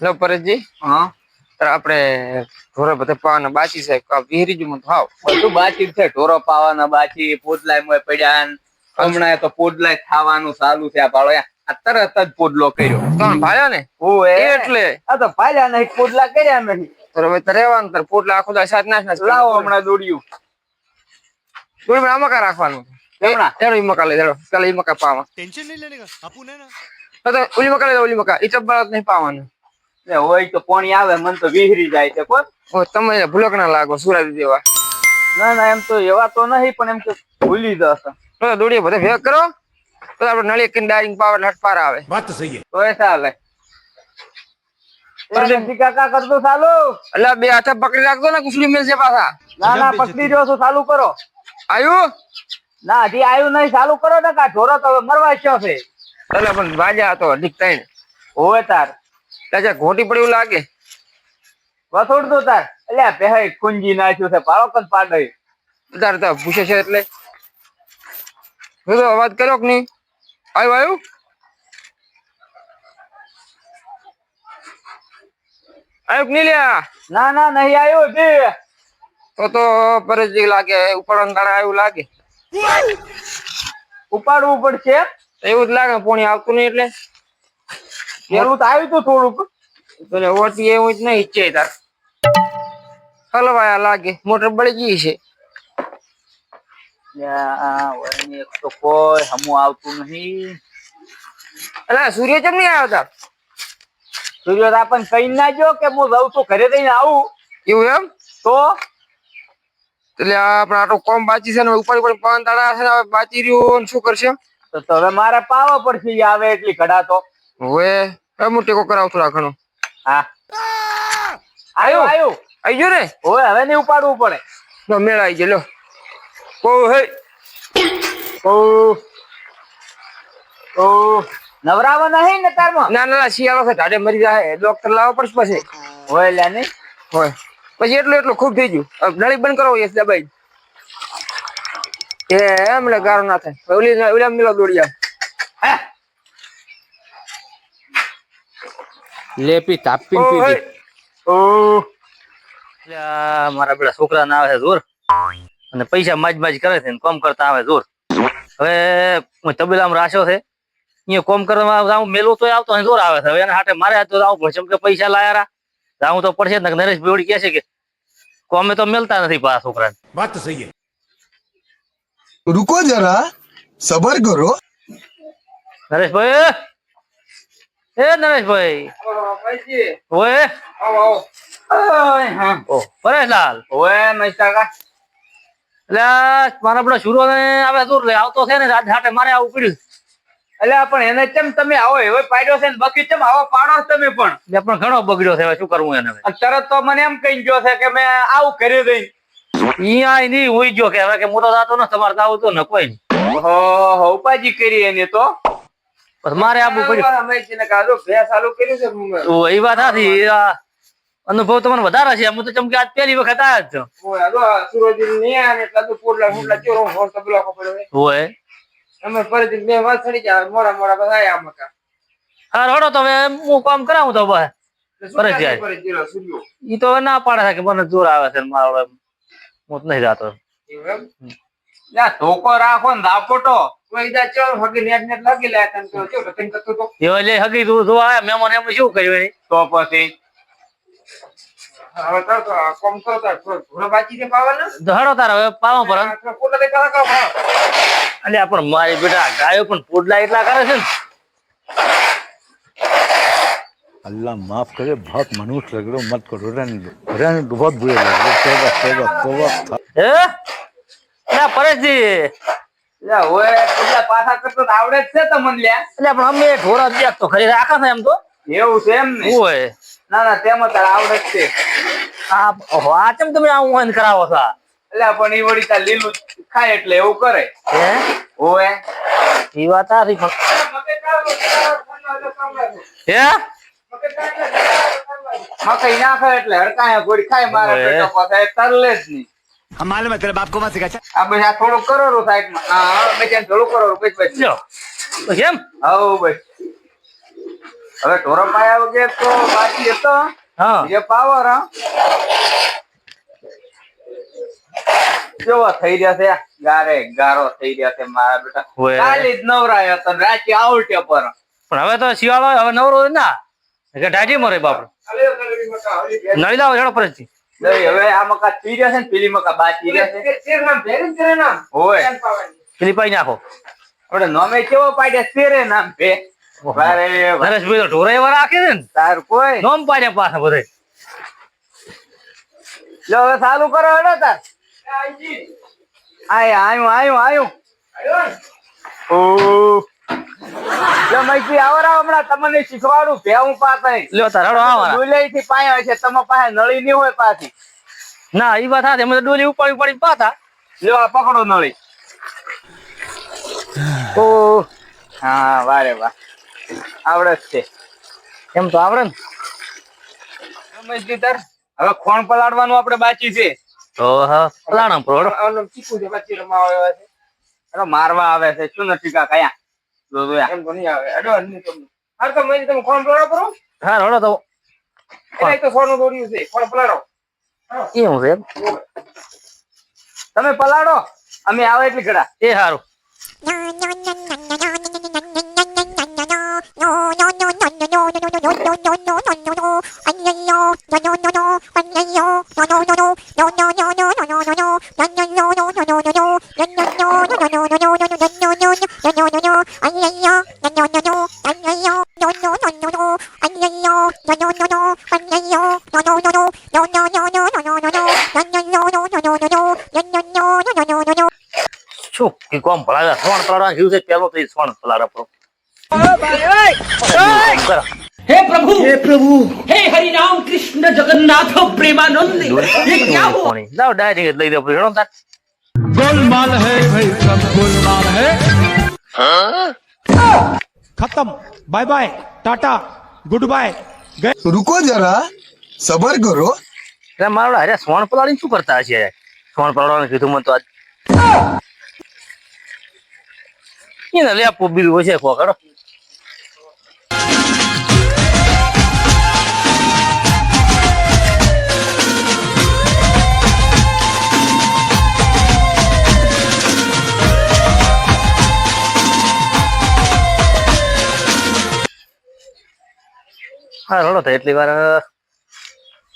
લો પરેશજી. હા. આપણે ઢોરો બધે પાવાના બાચી છે વિહરી જ મત હાવ. બધું બાચી છે. ઢોરો પાવાના બાચી પોડલાય મોય પડ્યા હમણાં તો પોડલાય ખાવાનું ચાલુ છે. આ ભાળો તરત જ પોડલો કર્યો. કોણ ભાળ્યો ને? ઓ એટલે. આ તો ભાળ્યા નહીં પોડલા કર્યા નહીં. તો હવે તો રહેવાનું તાર પોડલા આખો દા સાત નાશ લાવો હમણાં દોડ્યું. દોડી પણ આમાં કા રાખવાનું? એડો એ મકા લઈ દેડો કાલે ઈ મકા પાવા ટેન્શન નહીં લેને આપું ને તો ઓલી મકા લઈ ઓલી મકા ઈ ચબ્બાળત નહીં પાવાનું. ને હોય તો પોણી આવે મન તો વિહરી જાય છે કોણ? ઓ તમે ભૂલકણા લાગો સુરાજી દેવા. ના ના એમ તો એવા તો નહીં પણ એમ તો ભૂલી જશે તો દોડી બધે ભેગ કરો તો આપણે નળી કિન ડાઈંગ પાવર લટપાર આવે. વાત સહી તો એ ચાલે. બે હાથે પકડી રાખજો ને કુસલી મેલ છે પાછા. ના ના પકડી રહ્યો છો ચાલુ કરો. આયુ? ના હજી આયુ નહીં ચાલુ કરો ને કા ઢોરો તો મરવા છે એટલે પણ વાજા હતો ઠીક હોય તાર. એટલે ઘોટી પડ્યું લાગે. વસોડ તો. તાર એટલે પહે કુંજી નાખ્યું છે પાડો કદ પાડે. તાર તો પૂછે છે એટલે. તો અવાજ કર્યો કે નહીં? આવ્યું આવ્યું? આવ્યું નહીં લ્યા? ના ના નહીં આવ્યું હજી તો તો પરજી લાગે ઉપાડવાનું તારે આવ્યું લાગે. ઉપાડવું પડશે. એવું જ લાગે પોણી આવતું નહીં એટલે. પેલું તો આવ્યું તું થોડુંક. તને ઓટી એવું જ નહીં ઈચ્છે તાર. હલવાયા લાગે મોટર બળી ગઈ છે. એક તો કોઈ હમું આવતું નહીં. એટલે સૂર્ય ચમ નહીં આવ્યો તાર સૂર્ય આપણને કઈ ના જો કે હું જઉં છું ઘરે જઈને આવું. એવું એમ? તો? એટલે આપણે આટલો કોમ બાચી છે ને ઉપર ઉપર પાન તાળા છે ને બાચી રહ્યું શું કરશે? તો હવે મારે પાવા પડશે આવે એટલી ઘડા તો. હવે એ હું ટેકો કરાવું થોડા ઘણો હા. આયો? આયો. આઈ ગયો ને? હવે હવે નહીં ઉપાડવું પડે. લો મેળ આવી ગયો લો. કો હે. ઓ. ઓ. નવરાવા નહીં ને તારમાં? ના ના ના, શિયાળો છે ઢાડે મરી જાય. ડોક્ટર લાવવા પડશે પછી. હોય લ્યા નહીં હોય. પછી એટલું એટલું ખૂબ થઈ ગયું. નળી બંધ કરો યસ દબાઈ. એ એમ એટલે ગારો ના થાય. ઓલી ઓલા મિલો દોડી આવ. હે? લેપી તાપી પીધી. ઓ મારા બેટા છોકરા ના આવે જોર. અને પૈસા માજ માજ કરે છે કોમ કરતા આવે જોર. હવે હું તબેલામાં રાશો છે. અહીંયા કોમ કરવામાં હું મેલું તો આવતો જોર આવે છે. હવે એના હાટે મારે આ આવું ભચમ કે પૈસા લાયા રા. હું તો પડશે ને નરેશ બેવડી કહે છે કે કોમે તો મેલતા નથી પા છોકરાને. વાત તો સહી રૂકો જરા સબર કરો. નરેશભાઈ એ નરેશભાઈ. ઓય. આવો આવો. પરેશલાલ. ઓય મસ્તા એટલે મારા બેટા શુરો ને આવે દૂર લે આવતો છે ને હાટે મારે આવું પડ્યું. એટલે પણ એને કેમ તમે આવો? એવો પાડ્યો છે ને બાકી કેમ આવો પાડો તમે પણ? એટલે પણ ઘણો બગડ્યો છે શું કરવું એને તરત તો મને એમ કહી ગયો છે કે મેં આવું કરી દઈ. અહીંયા નહીં હોઈ ગયો કે હવે કે મોટો થતો ને તમારે તો આવું તો ન કોઈ નહીં. ઓહો ઉપાજી કરી એને તો. મારે આપવું પડ્યું. ને એ વાત હતી અનુભવ તમને વધારે છે. હું તો ચમકે આજ પહેલી વખત આવ્યા જ છું. ને ને હોય અમે ફરીથી બે વાત ચડી જાય મોડા મોડા બધા આયા મકા હા હડો તો હવે હું કામ કરાવું તો બસ. ઈ તો ના પાડે છે કે મને જોર આવે છે ને મારો હું તો નહીં જાતો. એમ? રાખો ને ધાપોટો કોઈ દા ચો હગી નેટ નેટ લાગી લે તને તો જો ટકન કરતો તો એ એટલે હગી તું જોવા આવ્યા મહેમાન એમ શું કર્યું એની? તો પછી હવે તાર તો આ કોમ કરો તાર ઘોડો બાચી દે પાવાના તો હડો તારે હવે પાવા પર આ પોટલા દે કાળા કાળા એટલે પણ મારી બેટા ગાયો પણ પોડલા એટલા કરે છે ને अल्लाह माफ करे बहुत मनुष्य लग रहे हो मत करो रहने दो रहने दो बहुत बुरे लग रहे हो तौबा तौबा तौबा હે એટલે પરેશજી લ્યા ઓય પેલા પાછા કરતો આવડે જ છે તમને લ્યા. એટલે પણ અમે ઢોરા બેગ તો ખરી રાખા છે એમ તો. એવું છે એમ ને? હોય? ના ના તેમાં તાર આવડે જ છે. આ આ ચમ તમે આવું હોય કરાવો છો? એટલે પણ ઈ વળી તાર લીલું ખાય એટલે એવું કરે. હે? હોય એ વાત પણ હે? મકઈ નાખે એટલે હડકાયા ગોળી ખાય મારે. બેટો પાસે તરલે જ નહીં. માલુમ તેરા બાપ કો માં આ બસ આ થોડું કરો રો સાઈડમાં. હા બેચાન થોડું કરો પછી પછી. લ્યો. કેમ? આવો બસ. હવે ઢોરો પાયા વગેરે તો બાકી હતો હા. જે પાવર હા. કેવા થઈ રહ્યા છે? ગારે ગારો થઈ રહ્યા છે મારા બેટા. કાલે જ નવરાયો હતો રાતે આવટે પર. પણ હવે તો શિયાળો હવે નવરો ના. કે ઢાજી મરે બાપડો. નળી લાવો જણો પરથી હવે આ મકા થઈ રહ્યા છે ને પેલી મકા બાકી રહ્યા છે. હોય પેલી પાઈ નાખો. આપણે નોમે કેવો પાડ્યા? તેરે નામ પે નરેશભાઈ તો ઢોરા એવા રાખે છે ને? તાર કોઈ. નોમ પાડ્યા પાછા બધે. લો હવે ચાલુ કરો હેડો તાર. આય આયું આયું આયું. ઓ લો મૈકી આવો રાવ હમણાં તમને શીખવાડું ભેવું લ્યો તાર હેડો આવાના ડુલેઈ થી પાયો છે તમે પાસે નળી નહીં હોય પાછી. ના એ વાત અમે તો ડોલી ઉપાડી ઉપાડી પાતા. લ્યો આ પકડો નળી. હા વારે વાહ. આવડે જ છે. એમ તો આવડે ને. મૈકી તાર. હવે ખોણ પલાડવાનું આપણે બાકી છે. તો હા પલાણા પર હેડો અરે મારવા આવે છે શું નથી કા કયા હા તો છે તમે પલાળો અમે આવે એટલી ઘડા એ સારું શું કે કોમ પલાળા સોણ પલાળવા જીવ છે પેલો તો ઈ સોણ પલાળા પર કરો. हे प्रभु हे प्रभु हे हरि राम कृष्ण जगन्नाथ प्रेमानंद ये क्या हुआ કોણી. જાઓ ડાયરેક્ટ લઈ દો હેડો તાર गोलमाल है भाई सब गोलमाल है खत्म bye bye tata goodbye गए रुको जरा सबर करो એટલે મારો અરે સોણ પલાળીને શું કરતા હશે સોણ પલાળવાનું કીધું મને તો આજ એને લે આપું બીજું હશે ખોખડો હા, રડો તો એટલી વાર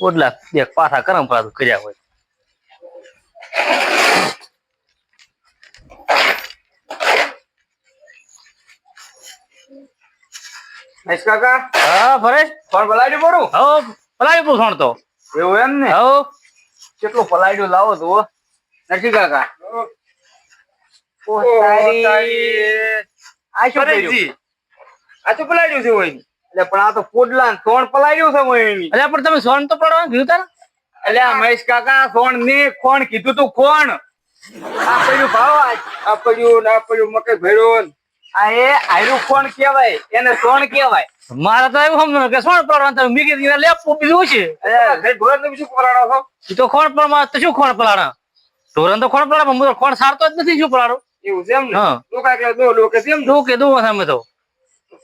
ઓડલા એક પાછા કરમ પાછું કર્યા હોય. મહેશ કાકા? હા ફરેશ? પલાવી પૂછ તો એવું એમ ને? હો કેટલું પલાળ્યું લાવો તો નથી કાકા? ઓ તારી. આ શું કર્યું? આ છે હોય એટલે પણ આ તો પોડલા સોણ પલાળ્યું છે હું એટલે પણ તમે સોણ તો પડવાનું કીધું તારે? એટલે મહેશ કાકા સોણ ને કોણ કીધું તું કોણ આ પડ્યું ભાવ આ પડ્યું ને આ પડ્યું મકઈ ભર્યો. આ એ આયરું કોણ કહેવાય? એને સોણ કહેવાય. મારે તો એવું સમજો કે સોણ પડવાનું તમે મીગી દીધા લેપું બીજું છે? ઘરે તમે શું પલાળો છો? એ તો ખોણ પણ તો શું ખોણ પલાણા ઢોરણ તો ખોણ પલાણા પણ હું તો ખોણ સારતો જ નથી શું પલાડો એવું છે એમ ને? હા. લોકો એકલા દો લોકો છે એમ ને? દો કીધું તો.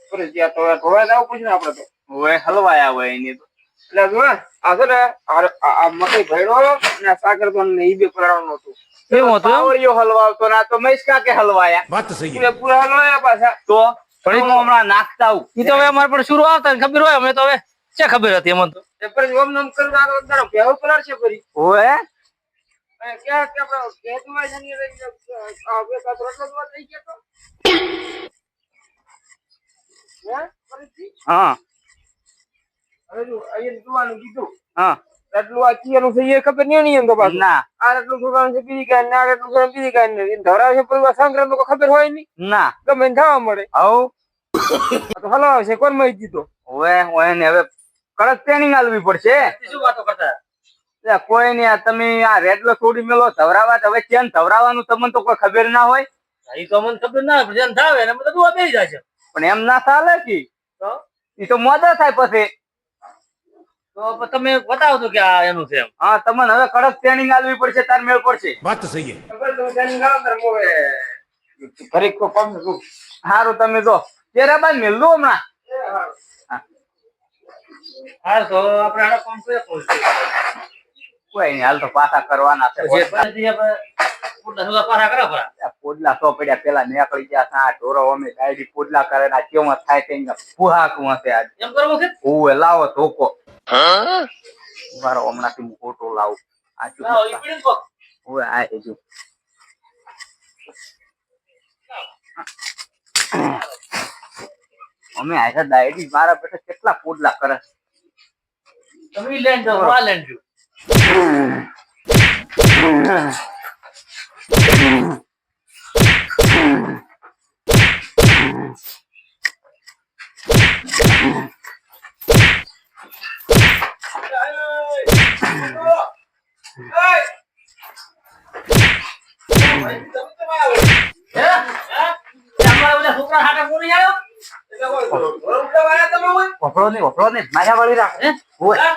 ફરજિયાત તો ઢોરા જવું આપણે તો. હોય હલવાયા હોય એની તો. એટલે તો ને ઈ બે હલવાયા. વાત પાછા. નાખતા ખબર હતી અમને તો. એ છે ફરી. કે કે થઈ ગયો તો હા. હવે જો અહીંયા જોવાનું કીધું હા. એટલું આ ચિયાનું છે એ ખબર નહીં એમ તો પાછું. ના. આ આટલું છોકરાનું છે બીજી કાંઈ ને આ છોકરાનું બીજી કાંઈ નહીં ધરાવ છે પરિવાર સંક્રાંત તો ખબર હોય નહીં. ના. ગમે થવા મળે. હવ. તો હલાવે છે કોણ માહિતી દીધો? હોય હોય હવે કડક ટ્રેનિંગ આલવી પડશે. શું વાતો કરતા? કોઈ નઈ આ તમે આ રેડલો છોડી મેલો ધવરાવા તો હવે ચેન ધવરાવાનું તમને તો કોઈ ખબર ના હોય. એ તો મને ખબર ના હોય જેમ થાવે ને બધું બેસી જાય છે. પણ એમ ના ચાલે કે. એ તો મોદા થાય પછી. તો તમે બતાવો કે કડક ટ્રેનિંગ ફરી કો પગ હારું તમે જો. તેરાબાન મેલ દો હમણાં. હાર તો આપણે આનો કોમ્પ્લેટ કોઈ નહીં હાલ તો પાછા કરવાના જે કરા પરા પોડલા સો પડ્યા પેલા નીકળી ગયા આ ઢોરો અમે ગાડી પોડલા કરે ને આ કેવું થાય તે ફુહાકું હશે આજ. એમ કરવો છે? ઓવે લાવો ધોકો. મારો હમણાંથી હું ખોટો લાવું. આ કહો. ઓવે આ હેજો અમે આયા ડાયરી મારા બેટા કેટલા પોડલા કરે. તમે લેન્ડ હું લેન્ડ. કોણ નહીં? વફરો નહીં મારા વળી રાખ હે? ઓવે હે?